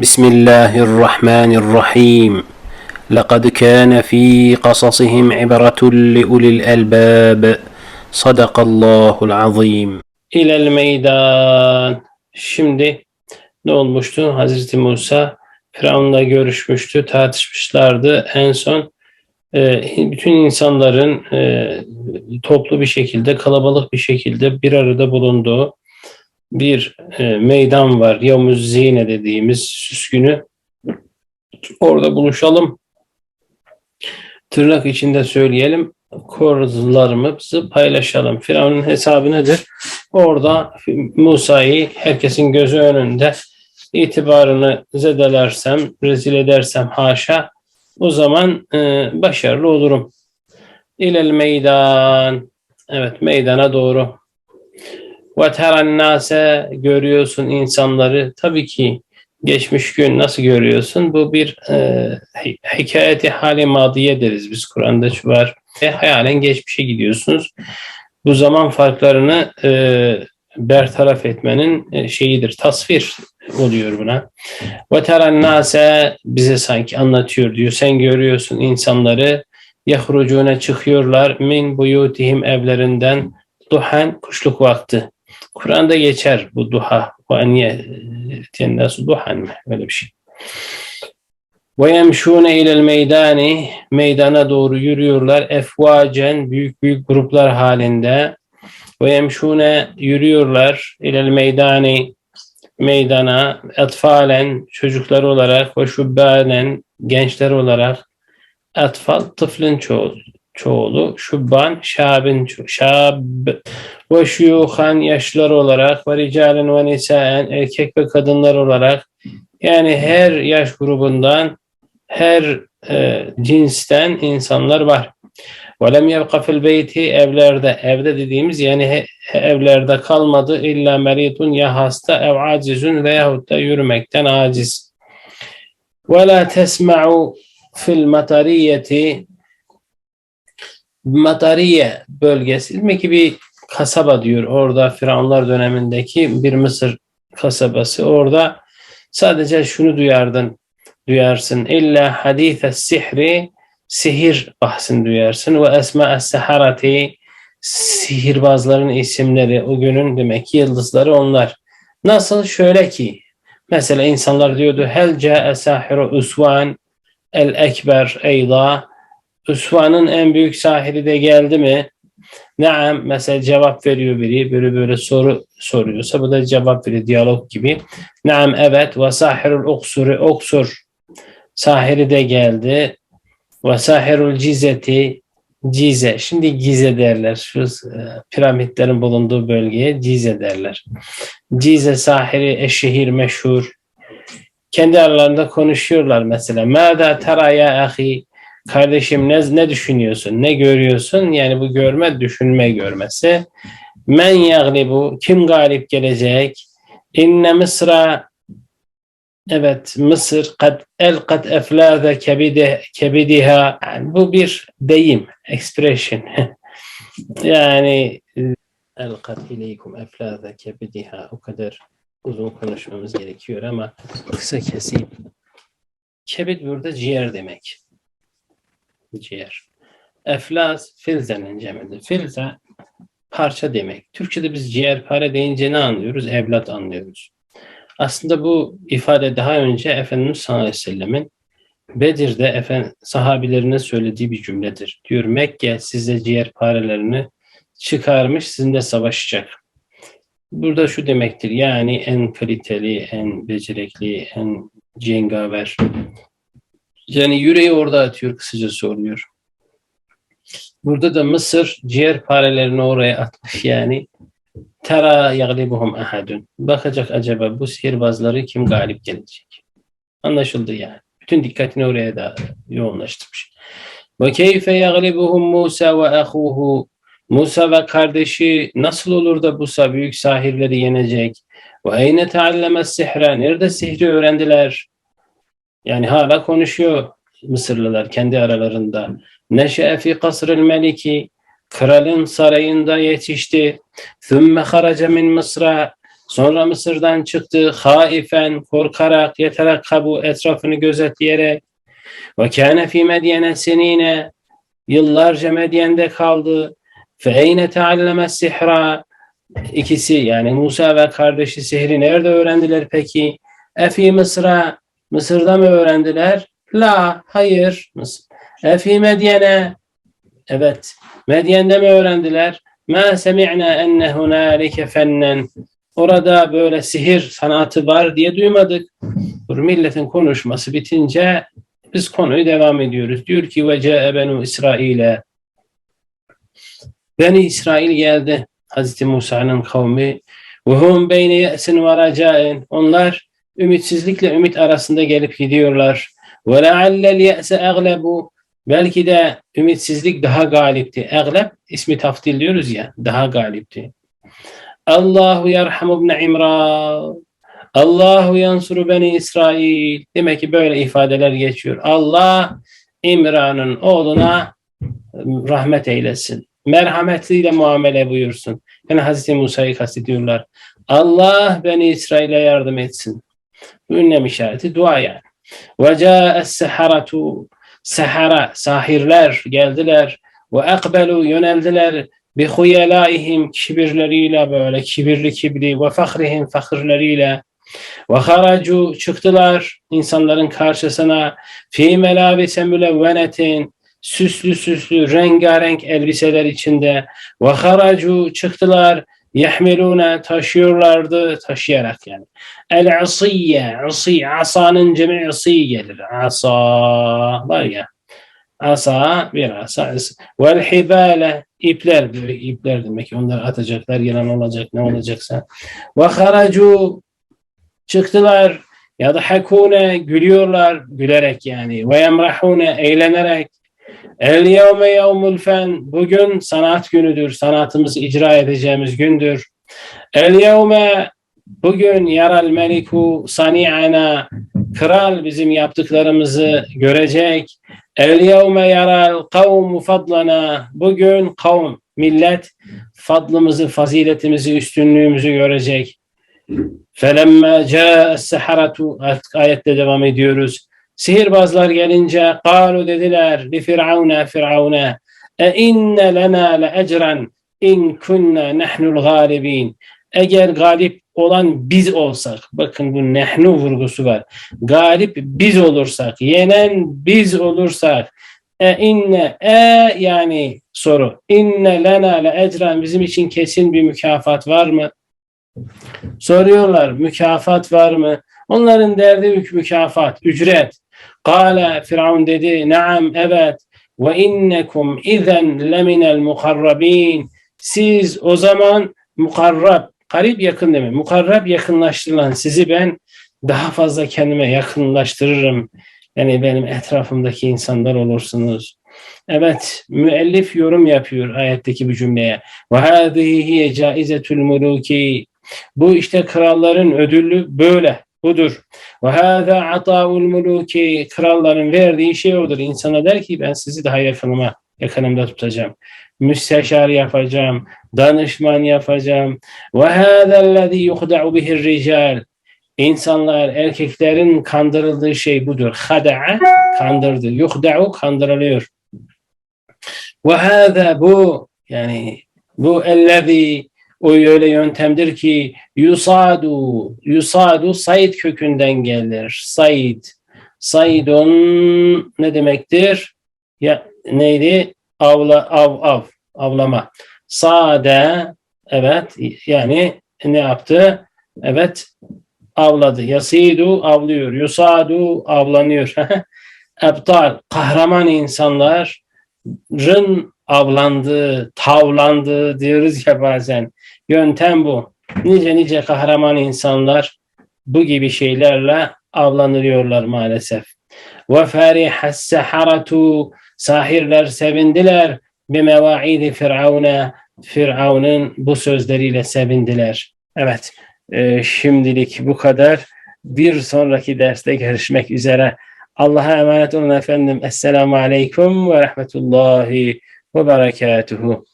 بسم الله الرحمن الرحيم لقد كان في قصصهم عبرة لأولي الألباب صدق الله العظيم İlel meydan. Şimdi ne olmuştu? Hazreti Musa Firavun'la görüşmüştü, tartışmışlardı. En son e, bütün insanların e, toplu bir şekilde, kalabalık bir şekilde bir arada bulunduğu bir e, meydan var. Yavmuz Zine dediğimiz süs günü. Orada buluşalım. Tırnak içinde söyleyelim. Korularımızı paylaşalım. Firavun'un hesabı nedir? Orada Musa'yı herkesin gözü önünde itibarını zedelersem, rezil edersem haşa o zaman e, başarılı olurum. İlel meydan. Evet meydana doğru. Ve teren nase görüyorsun insanları. Tabii ki geçmiş gün nasıl görüyorsun? Bu bir e, hi- hikayeti hali madiye deriz biz Kur'an'da şu var. E, hayalen geçmişe gidiyorsunuz. Bu zaman farklarını e, bertaraf etmenin e, şeyidir. Tasvir oluyor buna. Ve teren nase bize sanki anlatıyor diyor. Sen görüyorsun insanları yahrucune çıkıyorlar min buyutihim evlerinden duhan kuşluk vakti. Kur'an'da geçer bu duha. Ve en yetiyen nasu duhan mı? Öyle bir şey. Ve yemşûne ilel meydani meydana doğru yürüyorlar. Efvacen büyük büyük gruplar halinde. Ve yemşûne yürüyorlar ilel meydani meydana etfalen çocuklar olarak ve şubbanen gençler olarak etfal tıflın çoğulu, çoğulu şubban şabin şab ve şuyuhan yaşlar olarak ve ricalen ve nisaen erkek ve kadınlar olarak yani her yaş grubundan her e, cinsten insanlar var. Ve lem yebqa fil beyti evlerde evde dediğimiz yani he, evlerde kalmadı illa meritun ya hasta ev acizun veyahut da yürümekten aciz. Ve la tesma'u fil matariyeti Matariye bölgesi demek ki bir kasaba diyor orada Firavunlar dönemindeki bir Mısır kasabası orada sadece şunu duyardın duyarsın illa hadise sihri sihir bahsini duyarsın ve esma es seharati sihirbazların isimleri o günün demek ki yıldızları onlar. Nasıl? Şöyle ki mesela insanlar diyordu hel ca'e sahiru usvan el ekber eyda Usvan'ın en büyük sahiri de geldi mi? Naam mesela cevap veriyor biri böyle böyle soru soruyorsa bu da cevap veriyor diyalog gibi. Naam evet ve sahirul uksuri uksur sahiri de geldi. Ve sahirul cizeti Cize. Şimdi Gize derler. Şu e, piramitlerin bulunduğu bölgeye Cize derler. Cize sahiri eşşehir meşhur. Kendi aralarında konuşuyorlar mesela. Mâdâ tera ya ahi. Kardeşim ne, ne düşünüyorsun? Ne görüyorsun? Yani bu görme düşünme görmesi. Men yaglibu. Kim galip gelecek? İnne Mısra Evet, Mısır kad el kad eflâze kebide kebidiha. Yani bu bir deyim, expression. yani el kad ileykum eflâze kebidiha. O kadar uzun konuşmamız gerekiyor ama kısa keseyim. Kebid burada ciğer demek. Ciğer. Eflaz filzenin cemidir. Filze parça demek. Türkçe'de biz ciğerpare deyince ne anlıyoruz? Evlat anlıyoruz. Aslında bu ifade daha önce Efendimiz sallallahu aleyhi ve sellemin Bedir'de efendim, sahabilerine söylediği bir cümledir. Diyor Mekke size ciğerparelerini çıkarmış sizinle savaşacak. Burada şu demektir yani en kaliteli, en becerikli, en cengaver. Yani yüreği orada atıyor kısaca soruyor. Burada da Mısır ciğerparelerini oraya atmış yani. Tera yaglibuhum ahadun. Bakacak acaba bu sihirbazları kim galip gelecek? Anlaşıldı yani. Bütün dikkatini oraya da yoğunlaştırmış. Ve keyfe yaglibuhum Musa ve ahuhu. Musa ve kardeşi nasıl olur da Musa büyük sahirleri yenecek? Ve eyne teallemes sihra. Nerede sihri öğrendiler? Yani hala konuşuyor Mısırlılar kendi aralarında. Neşe fi kasril meliki kralın sarayında yetişti. Thümme haraca min Mısra sonra Mısır'dan çıktı. Haifen korkarak yeterakkabu etrafını gözetleyerek ve kâne fî medyene senine yıllarca Medyen'de kaldı. Feyne tealleme sihra ikisi yani Musa ve kardeşi sihri nerede öğrendiler peki? Efi Mısır'a Mısır'da mı öğrendiler? La, hayır. Efi Medyene evet. Medyen'de mi öğrendiler? Ma semi'na enne hunalike fennen orada böyle sihir sanatı var diye duymadık. Bu milletin konuşması bitince biz konuyu devam ediyoruz. Diyor ki ve ce'e benu İsrail'e Beni İsrail geldi. Hazreti Musa'nın kavmi ve hum beyne ye'sin ve onlar ümitsizlikle ümit arasında gelip gidiyorlar. Ve leallel ye'se eglebu belki de ümitsizlik daha galipti. Egleb ismi taftil diyoruz ya daha galipti. Allahu yerhamu ibn İmran. Allahu yansuru beni İsrail. Demek ki böyle ifadeler geçiyor. Allah İmran'ın oğluna rahmet eylesin. Merhametiyle muamele buyursun. Yani Hazreti Musa'yı kastediyorlar. Allah beni İsrail'e yardım etsin. Bu ünlem işareti dua yani. Ve ca'es seharatu sehara sahirler geldiler. ve ekbelu yöneldiler. bi huyelaihim kibirleriyle böyle kibirli kibri. ve fahrihim fakirleriyle ve haracu çıktılar insanların karşısına. fi melabise mülevvenetin süslü süslü rengarenk elbiseler içinde. ve haracu çıktılar yehmilune taşıyorlardı taşıyarak yani. El asiyye asi asanın cemi asi gelir. Asa var ya. Asa bir asa. Vel hibale ipler böyle ipler demek onları atacaklar yılan olacak ne olacaksa. Ve haracu çıktılar. Ya da hakune gülüyorlar gülerek yani. Ve yemrahune eğlenerek el yevme yevmul fen bugün sanat günüdür sanatımızı icra edeceğimiz gündür el yevme bugün yaral meliku sani'ana kral bizim yaptıklarımızı görecek El yevme yaral kavmu fadlana. Bugün kavm, millet fadlımızı, faziletimizi, üstünlüğümüzü görecek. Felemme ca'es seharatu ayette devam ediyoruz. Sihirbazlar gelince kalu dediler li firavuna firavuna e inne lena le ecran in kunna nahnul galibin. Eğer galip olan biz olsak, bakın bu nehnu vurgusu var. Galip biz olursak, yenen biz olursak, e inne e yani soru. İnne lena le ecran bizim için kesin bir mükafat var mı? Soruyorlar mükafat var mı? Onların derdi mükafat, ücret. Kale Firavun dedi, naam evet. Ve innekum izen leminel mukarrabin. Siz o zaman mukarrab, Karib yakın deme. Mukarrab yakınlaştırılan sizi ben daha fazla kendime yakınlaştırırım. Yani benim etrafımdaki insanlar olursunuz. Evet, müellif yorum yapıyor ayetteki bu cümleye. Ve hâzihi hiye caizetul muluki. Bu işte kralların ödülü böyle, budur. Ve hâzâ atâul muluki. Kralların verdiği şey odur. İnsana der ki ben sizi daha yakınıma, yakınımda tutacağım müsteşar yapacağım, danışman yapacağım. Ve hâzellezî yuhda'u bihir rical. İnsanlar, erkeklerin kandırıldığı şey budur. Hada'a, kandırdı. Yuhda'u, kandırılıyor. Ve hâzâ bu, yani bu ellezî, o öyle yöntemdir ki yusadu, yusadu said kökünden gelir. Said. Saidun ne demektir? Ya neydi? avla av av avlama. Sade evet yani ne yaptı? Evet avladı. Yasidu avlıyor. Yusadu avlanıyor. Ebtal kahraman insanların avlandığı, tavlandığı diyoruz ya bazen. Yöntem bu. Nice nice kahraman insanlar bu gibi şeylerle avlanıyorlar maalesef. Ve ferihas seharatu Sahirler sevindiler bir mevaidi Firavun'a Firavun'un bu sözleriyle sevindiler. Evet, e, şimdilik bu kadar. Bir sonraki derste görüşmek üzere. Allah'a emanet olun efendim. Esselamu Aleyküm ve Rahmetullahi ve Berekatuhu.